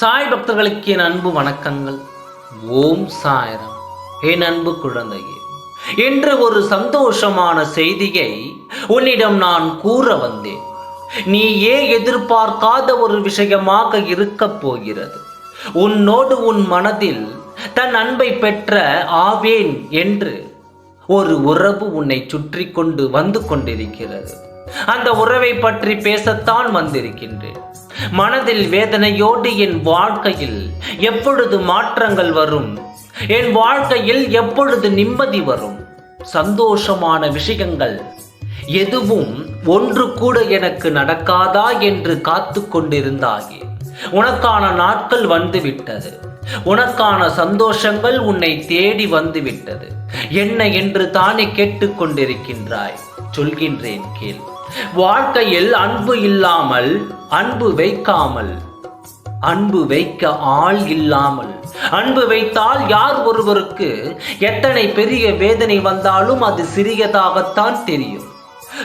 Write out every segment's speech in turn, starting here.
சாய் பக்தர்களுக்கு என் அன்பு வணக்கங்கள். ஓம் சாயரம். என் அன்பு குழந்தையே என்று ஒரு சந்தோஷமான செய்தியை உன்னிடம் நான் கூற வந்தேன். நீ ஏன் எதிர்பார்க்காத ஒரு விஷயமாக இருக்கப் போகிறது. உன்னோடு உன் மனதில் தன் அன்பை பெற்ற ஆவேன் என்று ஒரு உறவு உன்னை சுற்றி கொண்டு வந்து கொண்டிருக்கிறது. அந்த உறவை பற்றி பேசத்தான் வந்திருக்கின்றேன். மனதில் வேதனையோடு என் வாழ்க்கையில் எப்பொழுது மாற்றங்கள் வரும்? என் வாழ்க்கையில் எப்பொழுது நிம்மதி வரும்? சந்தோஷமான விஷயங்கள் எதுவும் ஒன்று கூட எனக்கு நடக்காதா என்று காத்து கொண்டிருந்தாயே. உனக்கான நாட்கள் வந்துவிட்டது. உனக்கான சந்தோஷங்கள் உன்னை தேடி வந்து விட்டது என்ன என்று தானே கேட்டுக்கொண்டிருக்கின்றாய் சொல்கின்றேன் கேள். வாழ்க்கையில் அன்பு இல்லாமல் அன்பு வைக்காமல் அன்பு வைக்க ஆள் இல்லாமல். அன்பு வைத்தால் யார் ஒருவருக்கு எத்தனை பெரிய வேதனை வந்தாலும் அது சிறியதாகத்தான் தெரியும்.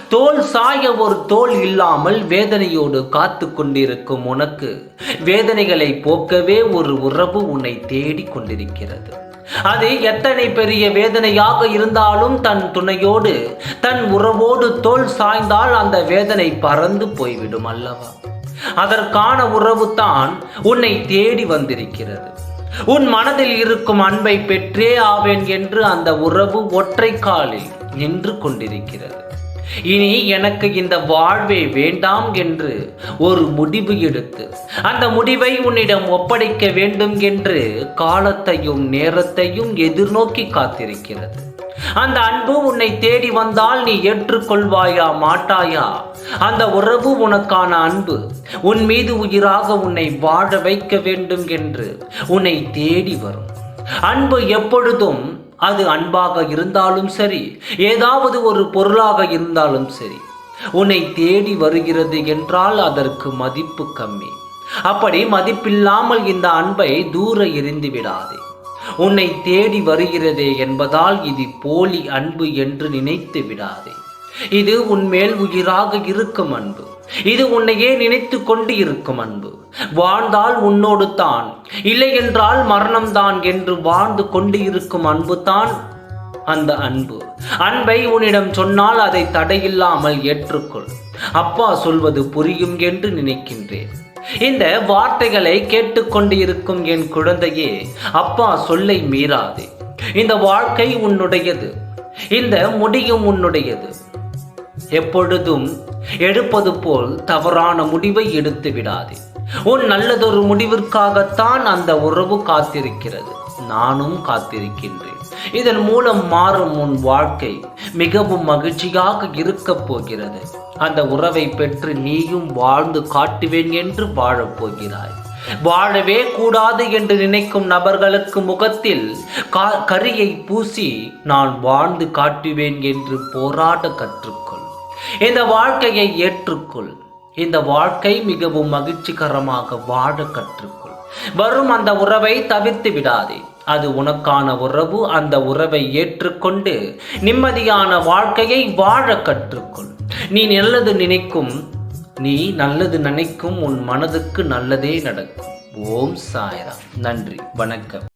தோல் சாய ஒரு தோல் இல்லாமல் வேதனையோடு காத்து கொண்டிருக்கும் உனக்கு வேதனைகளை போக்கவே ஒரு உறவு உன்னை தேடி கொண்டிருக்கிறது. அது எத்தனை பெரிய வேதனையாக இருந்தாலும் தன் துணையோடு தன் உறவோடு தோல் சாய்ந்தால் அந்த வேதனை பறந்து போய்விடும் அல்லவா? அதற்கான உறவு தான் உன்னை தேடி வந்திருக்கிறது. உன் மனதில் இருக்கும் அன்பை பெற்றே ஆவேன் என்று அந்த உறவு ஒற்றை காலில் நின்று கொண்டிருக்கிறது. இனி எனக்கு இந்த வாழ்வே வேண்டாம் என்று ஒரு முடிவு எடுத்து அந்த முடிவை உன்னிடம் ஒப்படைக்க வேண்டும் என்று காலத்தையும் நேரத்தையும் எதிர்நோக்கி காத்திருக்கிறது. அந்த அன்பு உன்னை தேடி வந்தால் நீ ஏற்றுக்கொள்வாயா மாட்டாயா? அந்த உறவு உனக்கான அன்பு உன் மீது உயிராக உன்னை வாழ வைக்க வேண்டும் என்று உன்னை தேடி வரும். அன்பு எப்பொழுதும் அது அன்பாக இருந்தாலும் சரி ஏதாவது ஒரு பொருளாக இருந்தாலும் சரி உன்னை தேடி வருகிறது என்றால் அதற்கு மதிப்பு கம்மி. அப்படி மதிப்பில்லாமல் இந்த அன்பை தூர எரிந்து விடாதே. உன்னை தேடி வருகிறதே என்பதால் இது போலி அன்பு என்று நினைத்து விடாதே. இது உன் மேல் உயிராக இருக்கும் அன்பு. இது உன்னையே நினைத்து கொண்டு இருக்கும் அன்பு. வாழ்ந்தால் உன்னோடு தான். இல்லை என்றால் மரணம்தான் என்று வாழ்ந்து கொண்டு இருக்கும் அன்பு தான் அந்த அன்பு. அன்பை உன்னிடம் சொன்னால் அதை தடையில்லாமல் ஏற்றுக்கொள். அப்பா சொல்வது புரியும் என்று நினைக்கின்றேன். இந்த வார்த்தைகளை கேட்டுக்கொண்டு இருக்கும் என் குழந்தையே அப்பா சொல்லை மீறாதே. இந்த வாழ்க்கை உன்னுடையது. இந்த முடியும் உன்னுடையது. எப்பொழுதும் எடுப்பது போல் தவறான முடிவை எடுத்து விடாதே. உன் நல்லதொரு முடிவிற்காகத்தான் அந்த உறவு காத்திருக்கிறது. நானும் காத்திருக்கின்றேன். இதன் மூலம் மாறும் உன் வாழ்க்கை மிகவும் மகிழ்ச்சியாக இருக்கப் போகிறது. அந்த உறவை பெற்று நீயும் வாழ்ந்து காட்டுவேன் என்று வாழப் போகிறாய். வாழவே கூடாது என்று நினைக்கும் நபர்களுக்கு முகத்தில் கா- கரியை பூசி நான் வாழ்ந்து காட்டுவேன் என்று போராட கற்றுக்கொள். இந்த வாழ்க்கையை ஏற்றுக்கொள். இந்த வாழ்க்கை மிகவும் மகிழ்ச்சிகரமாக வாழ கற்றுக்கொள். வரும் அந்த உறவை தவிர்த்து விடாதே. அது உனக்கான உறவு அந்த உறவை ஏற்றுக்கொண்டு நிம்மதியான வாழ்க்கையை வாழ கற்றுக்கொள். நீ நல்லது நினைக்கும் நீ நல்லது நினைக்கும் உன் மனதுக்கு நல்லதே நடக்கும். ஓம் சாயரா நன்றி. வணக்கம்.